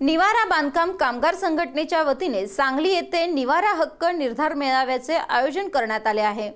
निवारा बांधकाम कामगार संघटनेच्या वतीने सांगली येथे निवारा हक्क निर्धार मेळाव्याचे आयोजन करण्यात आले आहे.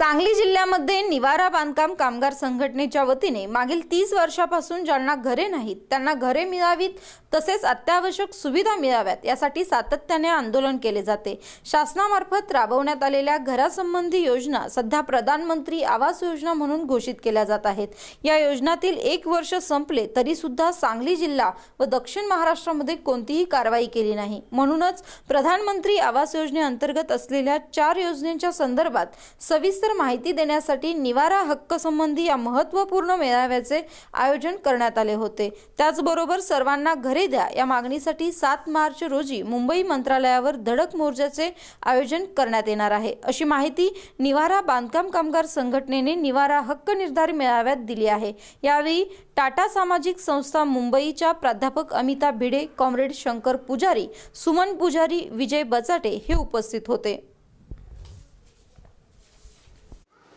सांगली जिल्ह्यामध्ये निवारा बांधकाम कामगार संघटनेच्या वतीने मागील तीस वर्षापासून ज्यांना घरे नाहीत त्यांना घरे मिळावीत तसेच अत्यावश्यक सुविधा मिळाव्यात यासाठी सातत्याने आंदोलन केले जाते. शासनामार्फत राबवण्यात आलेल्या घरासंबंधी योजना सध्या प्रधानमंत्री आवास योजना म्हणून घोषित केल्या जात आहेत. या योजनातील एक वर्ष संपले तरी सुद्धा सांगली जिल्हा व दक्षिण महाराष्ट्रामध्ये कोणतीही कारवाई केली नाही. म्हणूनच प्रधानमंत्री आवास योजनेअंतर्गत असलेल्या चार योजनेच्या संदर्भात सविस्तर माहिती देण्यासाठी निवारा हक्क संबंधी या महत्त्वपूर्ण मेळाव्याचे आयोजन करण्यात आले होते. त्याचबरोबर सर्वांना घरे द्या या मागणीसाठी सात मार्च रोजी मुंबई मंत्रालयावर धडक मोर्चाचे आयोजन करण्यात येणार आहे. अशी माहिती निवारा बांधकाम कामगार संघटनेने निवारा हक्क निर्धार मेळाव्यात दिली आहे. यावेळी टाटा सामाजिक संस्था मुंबईच्या प्राध्यापक अमिता भिडे कॉम्रेड शंकर पुजारी सुमन पुजारी विजय बचाटे हे उपस्थित होते.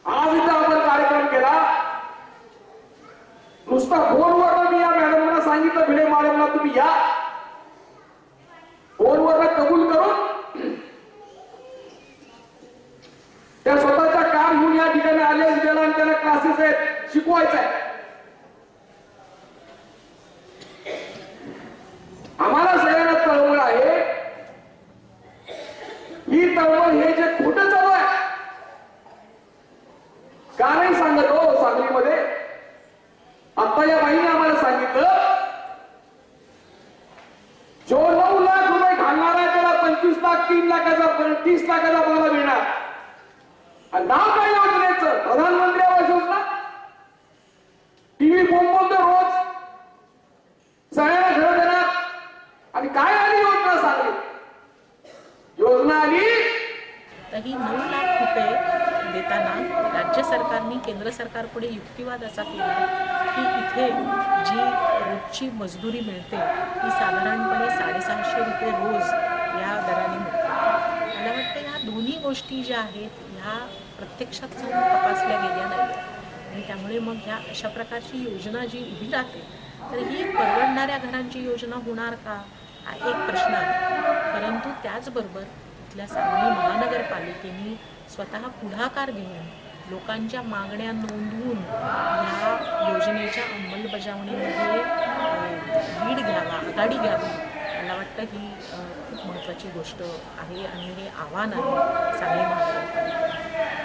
आज इथं आपण कार्यक्रम केला. नुसता फोनवर मी या मॅडमना सांगितलं भिडे मॅडमला तुम्ही या. फोनवर कबूल करून त्या स्वतःच्या कार घेऊन या ठिकाणी आले उद्याला आणि त्यांना क्लासेस आहेत शिकवायचं आहे. आम्हाला सगळ्यांना तळमळ आहे ही तळमळ हे जे खोटं चालू आहे का नाही सांगत हो सांगलीमध्ये आता या बाईने आम्हाला सांगितलं जो नऊ लाख रुपये घालणार आहे त्याला पंचवीस लाख तीन लाखाचा तीस लाखाचा बंगला मिळणार. आणि नाव काय योजनेचं? प्रधानमंत्री आवास योजना? टीव्ही फोन बोलतो रोज. सगळ्यांना घर देणार. आणि काय आली योजना सांगली? योजना आली? तर ही नऊ लाख रुपये देताना राज्य सरकारने केंद्र सरकारपुढे युक्तिवाद असा केला की इथे जी रोजची मजदुरी मिळते ती साधारणपणे साडेसहाशे रुपये रोज या दराने मिळते. मला वाटतं ह्या दोन्ही गोष्टी ज्या आहेत ह्या प्रत्यक्षात जाऊन तपासल्या गेल्या नाही आणि त्यामुळे मग ह्या अशा प्रकारची योजना जी उभी राहते तर ही परवडणाऱ्या घरांची योजना होणार का? हा एक प्रश्न आहे. परंतु त्याचबरोबर इथल्या सांगली महानगरपालिकेने स्वतः पुढाकार घेऊन लोकांच्या मागण्या नोंदवून ह्या योजनेच्या अंमलबजावणीमध्ये अ, लीड घ्यावा आघाडी घ्यावी. मला वाटतं ही खूप महत्त्वाची गोष्ट आहे आणि हे आव्हान आहे सांगली महाराष्ट्रात